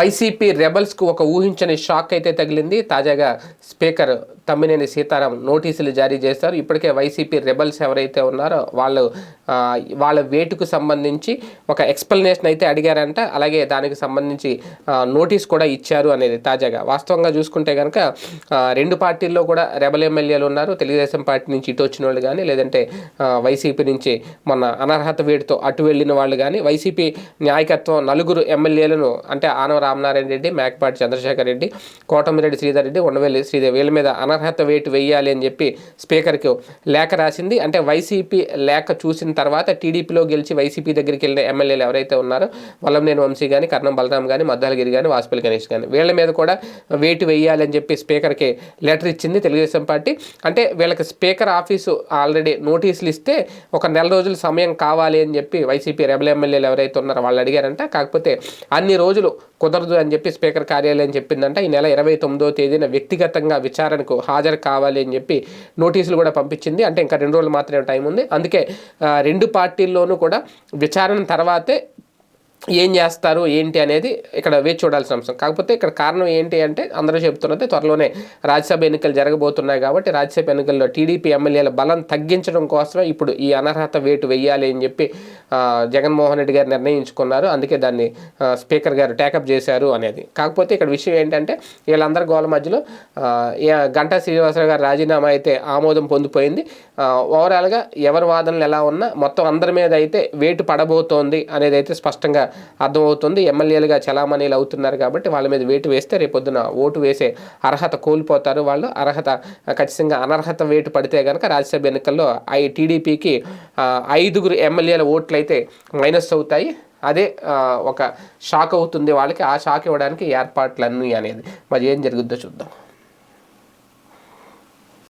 YCP రెబల్స్కు ఒక ఊహించని shock అయితే తగిలింది. తాజాగా స్పీకర్ తమ్మినేని సీతారాం నోటీసులు జారీ చేశారు. ఇప్పటికే వైసీపీ రెబల్స్ ఎవరైతే ఉన్నారో వాళ్ళు వాళ్ళ వేటుకు సంబంధించి ఒక ఎక్స్ప్లెనేషన్ అయితే అడిగారంట. అలాగే దానికి సంబంధించి నోటీస్ కూడా ఇచ్చారు అనేది తాజాగా. వాస్తవంగా చూసుకుంటే కనుక రెండు పార్టీల్లో కూడా రెబల్ ఎమ్మెల్యేలు ఉన్నారు. తెలుగుదేశం పార్టీ నుంచి ఇటు వచ్చిన వాళ్ళు కానీ లేదంటే వైసీపీ నుంచి మొన్న అనర్హత వేటుతో అటు వెళ్ళిన వాళ్ళు కానీ వైసీపీ నాయకత్వం నలుగురు ఎమ్మెల్యేలను అంటే ఆనవరా రామనారాయణ రెడ్డి మేకపాటి చంద్రశేఖర్ రెడ్డి కోటమిరెడ్డి శ్రీధర్ రెడ్డి ఉండవెల్లి శ్రీదేవి వీళ్ళ మీద అనర్హత వేటు వేయాలి అని చెప్పి స్పీకర్కి లేఖ రాసింది. అంటే వైసీపీ లేఖ చూసిన తర్వాత టీడీపీలో గెలిచి వైసీపీ దగ్గరికి వెళ్ళిన ఎమ్మెల్యేలు ఎవరైతే ఉన్నారో వల్లంనేని వంశీ కానీ కర్ణం బలరాం కానీ మద్దాలగిరి కానీ వాసుపల్లి గణేష్ కానీ వీళ్ళ మీద కూడా వేటు వేయాలి అని చెప్పి స్పీకర్కి లెటర్ ఇచ్చింది తెలుగుదేశం పార్టీ. అంటే వీళ్ళకి స్పీకర్ ఆఫీసు ఆల్రెడీ నోటీసులు ఇస్తే ఒక నెల రోజుల సమయం కావాలి అని చెప్పి వైసీపీ రెబల్ ఎమ్మెల్యేలు ఎవరైతే ఉన్నారో వాళ్ళు అడిగారంట. కాకపోతే అన్ని రోజులు కుదరదు అని చెప్పి స్పీకర్ కార్యాలయం చెప్పిందంట. ఈ నెల ఇరవై తొమ్మిదో తేదీన వ్యక్తిగతంగా విచారణకు హాజరు కావాలి అని చెప్పి నోటీసులు కూడా పంపించింది. అంటే ఇంకా రెండు రోజులు మాత్రమే టైం ఉంది. అందుకే రెండు పార్టీల్లోనూ కూడా విచారణ తర్వాతే ఏం చేస్తారు ఏంటి అనేది ఇక్కడ వేచి చూడాల్సిన అంశం. కాకపోతే ఇక్కడ కారణం ఏంటి అంటే అందరూ చెబుతున్నది త్వరలోనే రాజ్యసభ ఎన్నికలు జరగబోతున్నాయి కాబట్టి రాజ్యసభ ఎన్నికల్లో టీడీపీ ఎమ్మెల్యేల బలం తగ్గించడం కోసమే ఇప్పుడు ఈ అనర్హత వేటు వేయాలి అని చెప్పి జగన్మోహన్ రెడ్డి గారు నిర్ణయించుకున్నారు. అందుకే దాన్ని స్పీకర్ గారు టేకప్ చేశారు అనేది. కాకపోతే ఇక్కడ విషయం ఏంటంటే వీళ్ళందరి గోల మధ్యలో గంటా శ్రీనివాసరావు గారు రాజీనామా అయితే ఆమోదం పొందిపోయింది. ఓవరాల్గా ఎవరి వాదనలు ఎలా ఉన్నా మొత్తం అందరి మీద అయితే వేటు పడబోతోంది అనేది అయితే స్పష్టంగా అర్థమవుతుంది. ఎమ్మెల్యేలుగా చలామణీలు అవుతున్నారు కాబట్టి వాళ్ళ మీద వేటు వేస్తే రేపొద్దున ఓటు వేసే అర్హత కోల్పోతారు వాళ్ళు. అర్హత ఖచ్చితంగా అనర్హత వేటు పడితే కనుక రాజ్యసభ ఎన్నికల్లో ఐ టీడీపీకి ఐదుగురు ఎమ్మెల్యేల ఓట్లు అయితే మైనస్ అవుతాయి. అదే ఒక షాక్ అవుతుంది వాళ్ళకి. ఆ షాక్ ఇవ్వడానికి ఏర్పాట్లన్నీ అనేది. మరి ఏం జరుగుద్దో చూద్దాం.